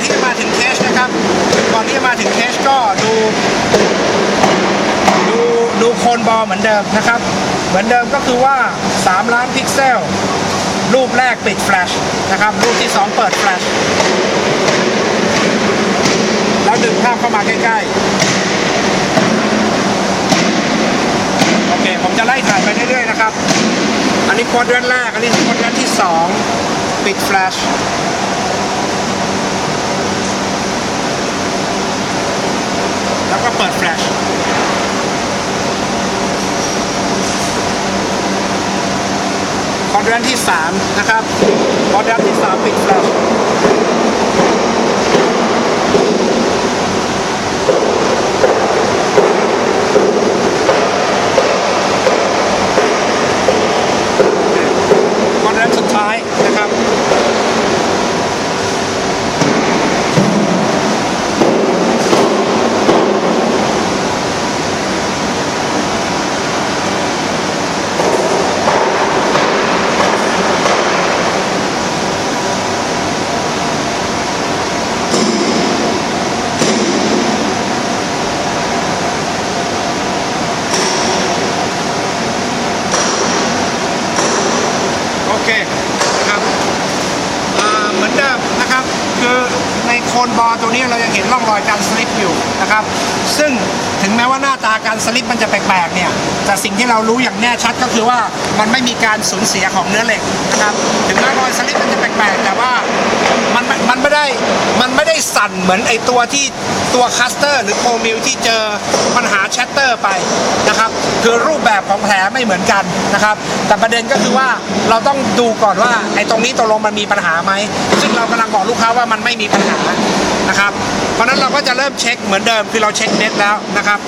ที่จะมาถึงเคชนะครับ ก่อนที่จะมาถึงเคชก็ดูดูดูโคนบอลเหมือนเดิมนะครับ เหมือนเดิมก็คือว่า 3 ล้านพิกเซล รูปแรกปิดแฟลชนะครับ รูปที่ 2 เปิดแฟลชแล้วดึงภาพเข้ามาใกล้ๆ โอเค ผมจะไล่ถ่ายไปเรื่อยๆนะครับ อันนี้โคดเดือนแรก อันนี้โคดเดือนที่ 2 ปิดแฟลช แล้วก็เปิดแฟลช ค อร์ดแรนที่ 3 นะครับคอร์ดแรนที่ 3 ปิดแฟลชคอร์ดแรนสุดท้ายนะครับ โอเคนะครับอ่าเหมือนเดิมนะ คือในโคนบอลตัวนี้เรายังเห็นร่องรอยการสลิปอยู่นะครับ ซึ่งถึงแม้ว่าหน้าตาการสลิปมันจะแปลกๆเนี่ยแต่สิ่งที่เรารู้อย่างแน่ชัดก็คือว่ามันไม่มีการสูญเสียของเนื้อเหล็กนะครับ ถึงแม้รอยสลิปมันจะแปลกๆแต่ว่ามันมันมันไม่ได้มันไม่ได้ สั่นเหมือนไอตัวที่ตัวคัสเตอร์ หรือโคมิลที่เจอปัญหาแชตเตอร์ไปนะครับคือรูปแบบของแผลไม่เหมือนกันนะครับ แต่ประเด็นก็คือว่าเราต้องดูก่อนว่าไอตรงนี้ตกลงมันมีปัญหาไหมซึ่งเรากำลังบอกลูกค้าว่ามันไม่มีปัญหานะครับ เพราะฉะนั้นเราก็จะเริ่มเช็คเหมือนเดิมคือเราเช็คเน็ตแล้วนะครับ